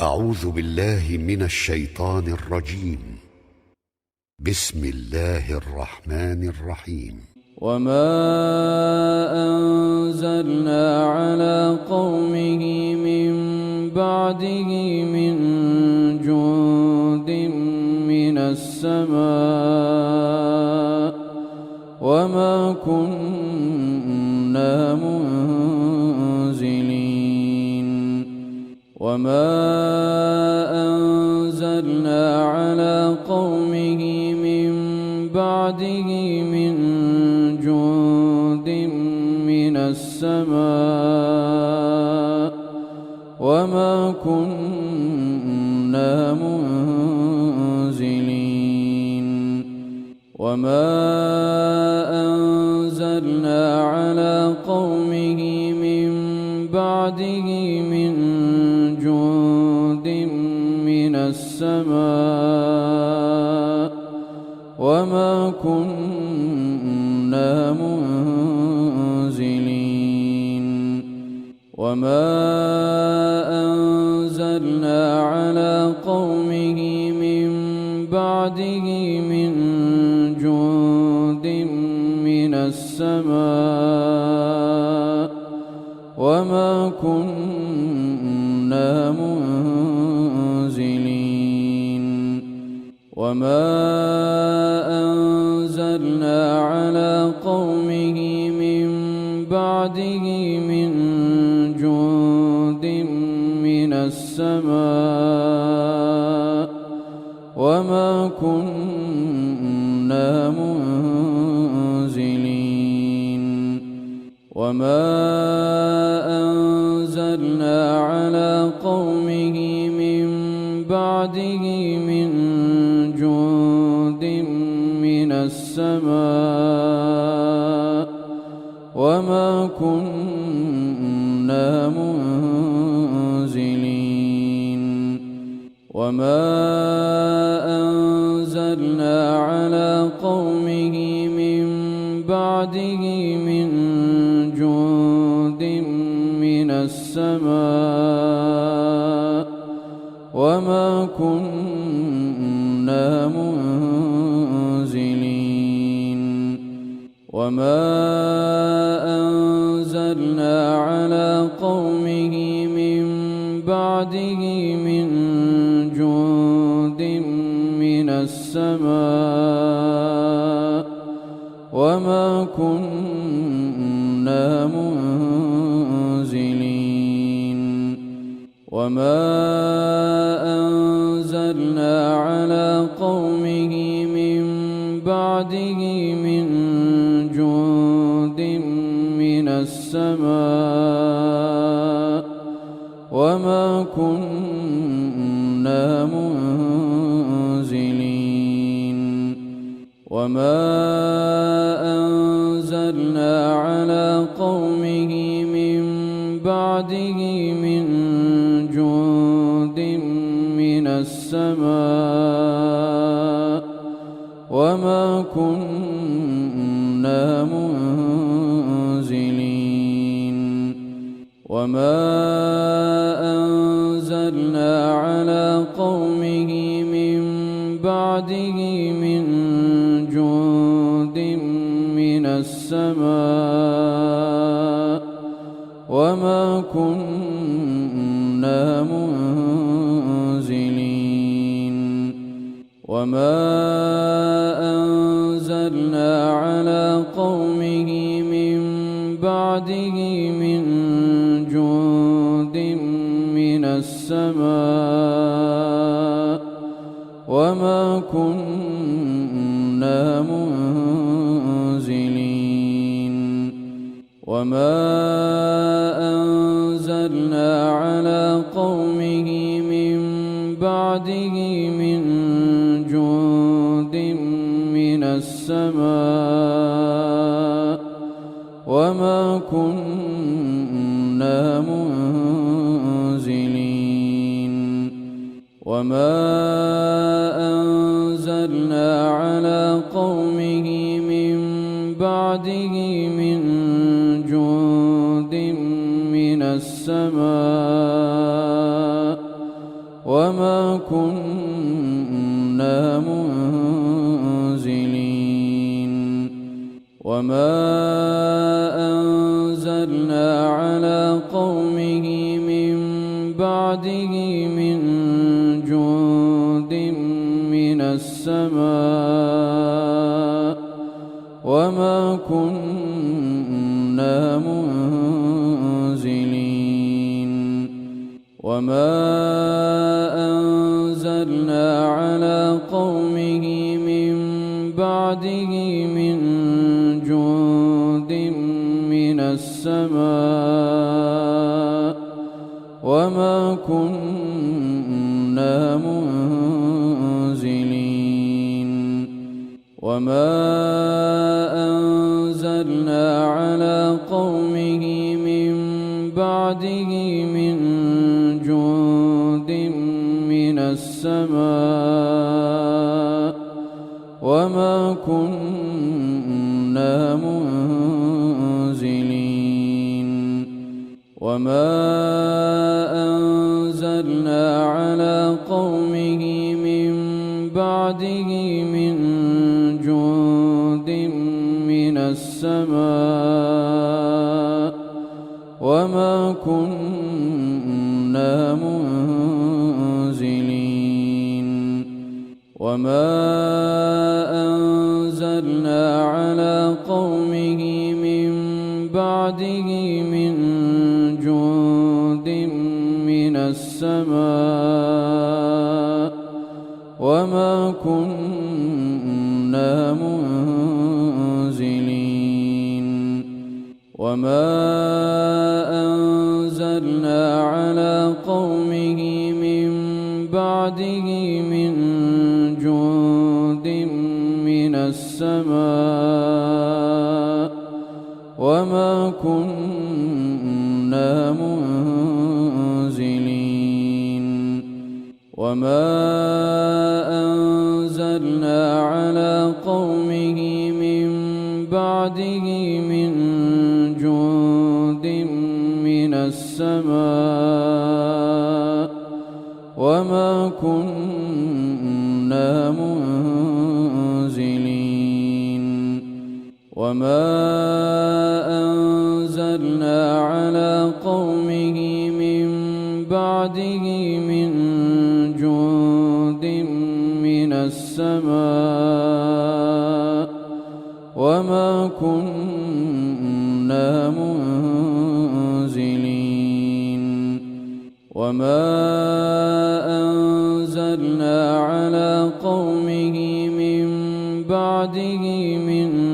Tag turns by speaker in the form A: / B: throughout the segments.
A: أعوذ بالله من الشيطان الرجيم. بسم الله الرحمن الرحيم.
B: وما أنزلنا على قومه من بعده من جند من السماء وما كنا وما أنزلنا على قومه من بعده من جند من السماء وما كنا منزلين وما أنزلنا على السماء وما كنا منزلين وما وما أنزلنا على قومه من بعده من جند من السماء وما كنا منزلين وما أنزلنا على قومه من بعده من السماء وما كنا منزلين وما أنزلنا على قومه من بعده من وما أنزلنا على قومه من بعده من جند من السماء وما كنا منزلين وما أنزلنا على قومه من بعده من السماء وما كنا منزلين وما أنزلنا على قومه من بعده وما كنا منزلين وما أنزلنا على قومه من بعده من جند من السماء وما أنزلنا على قومه من بعده من جند من السماء وما كنا منزلين وما أنزلنا على قومه من بعده من السماء وما كنا منزلين وما أنزلنا على قومه من بعده من وما أنزلنا على قومه من بعده من جند من السماء وما أنزلنا على قومه من بعده من جند من السماء وما كنا منزلين وما أنزلنا على السماء وما كنا منزلين وما أنزلنا على قومه من بعده من جند من السماء وما أنزلنا على قومه من بعده وما كنا منزلين وما أنزلنا على قومه من بعده من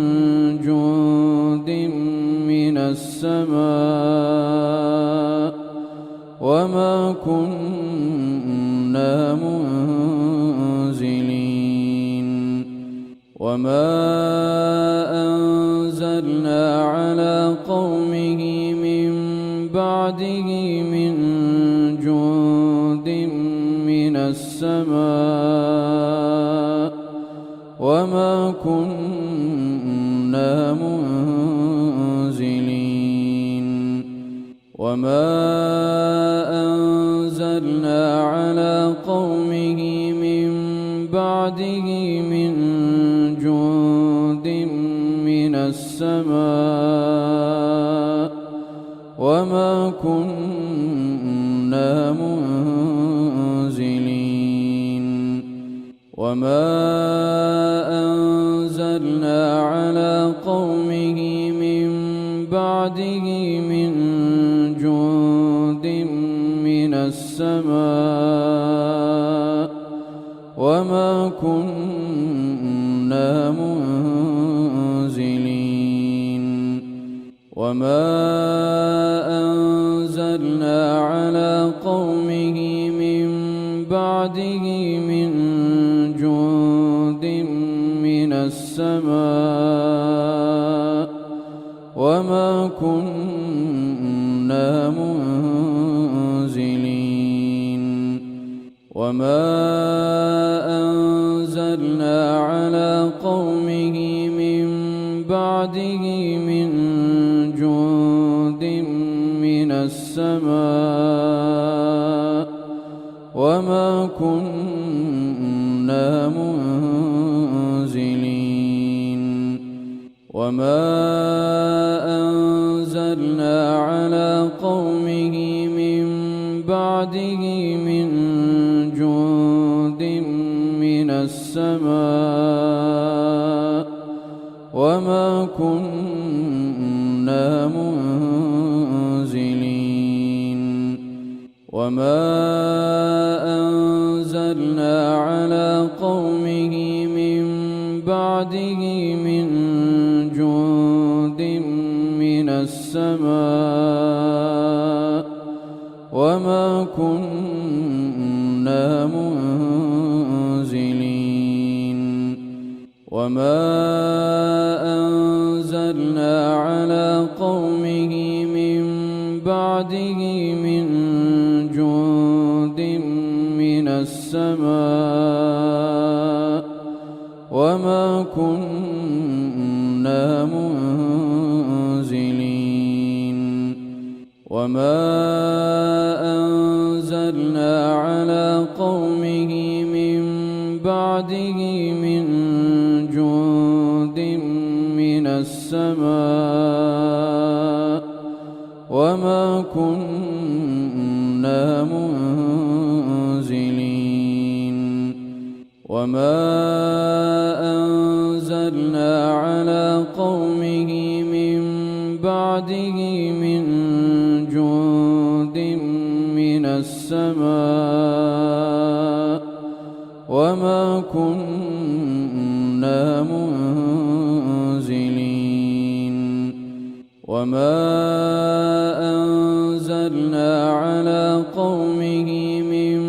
B: وما أنزلنا على قومه من بعده من جند من السماء وما كنا منزلين وما أنزلنا على السماء وما كنا منزلين وما أنزلنا على قومه من بعده من جند من السماء وما أنزلنا على قومه من بعده من جند من السماء وما أنزلنا على قومه من بعده من جند من السماء وما كنا منزلين وما أنزلنا على قومه من بعده من السماء وما كنا منزلين وما أنزلنا على قومه من بعده من جند من السماء وما أنزلنا وما كنا منزلين وما أنزلنا على قومه من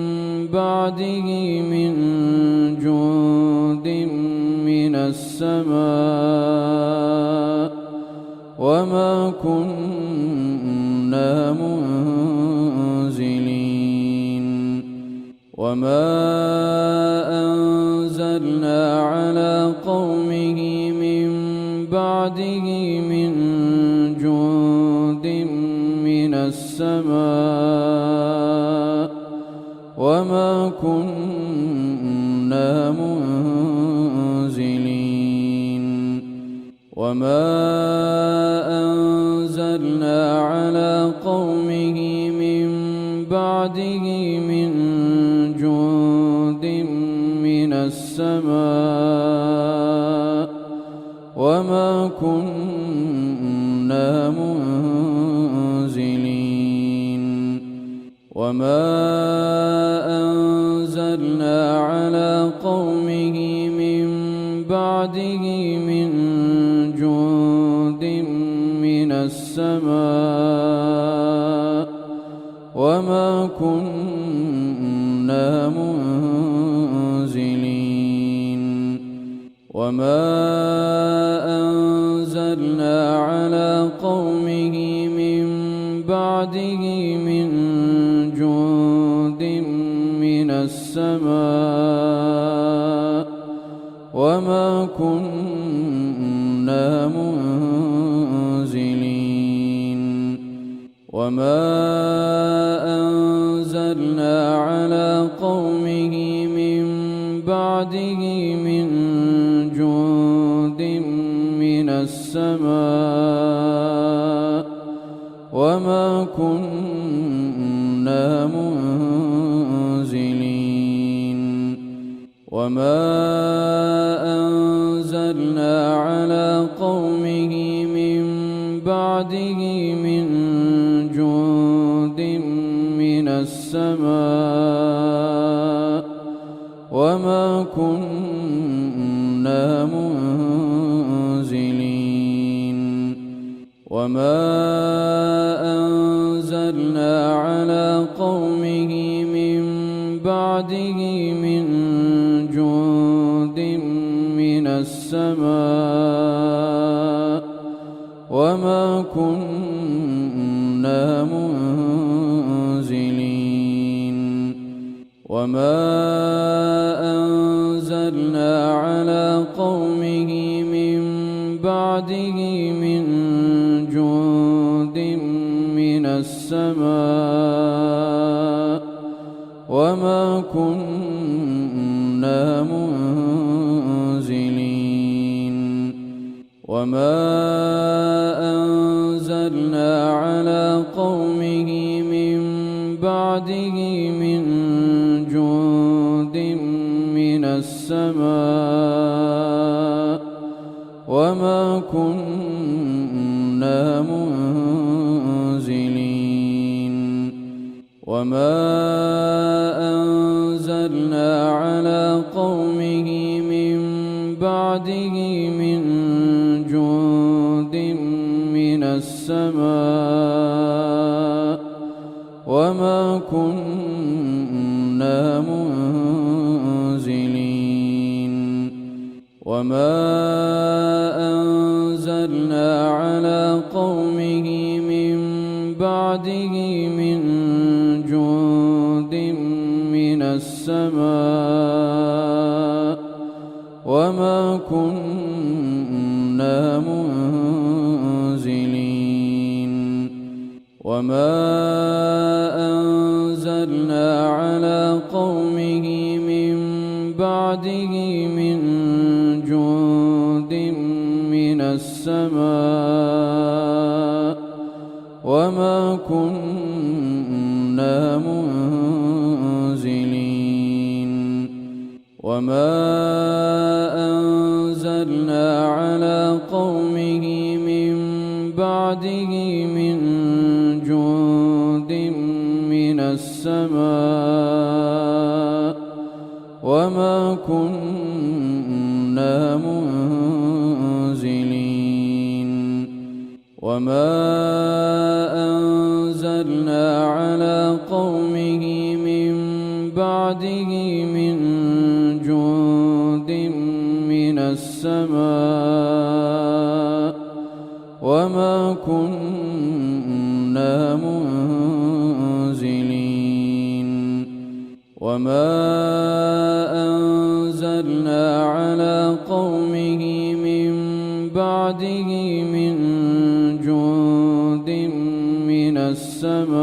B: بعده من جند من السماء وما كنا منزلين وما على قومه من بعده من جند من السماء وما كنا منزلين وما أنزلنا على قومه من بعده من وما أنزلنا على قومه من بعده من جند من السماء وما كنا منزلين وما أنزلنا على قومه من بعده من السماء وما أنزلنا على قومه من بعده من جند من السماء وما كنا منزلين وما أنزلنا على قومه من بعده من وما وما أنزلنا على قومه من بعده من جند من السماء وما كنا منزلين وما أنزلنا على قومه من بعده من السماء وما كنا منزلين وما أنزلنا على قومه من بعده من جند من السماء وما كنا وما أنزلنا على قومه من بعده من جند من السماء وما كنا منزلين وما أنزلنا على قومه من بعده من كنا منزلين. وما أنزلنا على قومه من بعده من جند من السماء وما كنا منزلين. وما أنزلنا على قومه من بعده من جند من السماء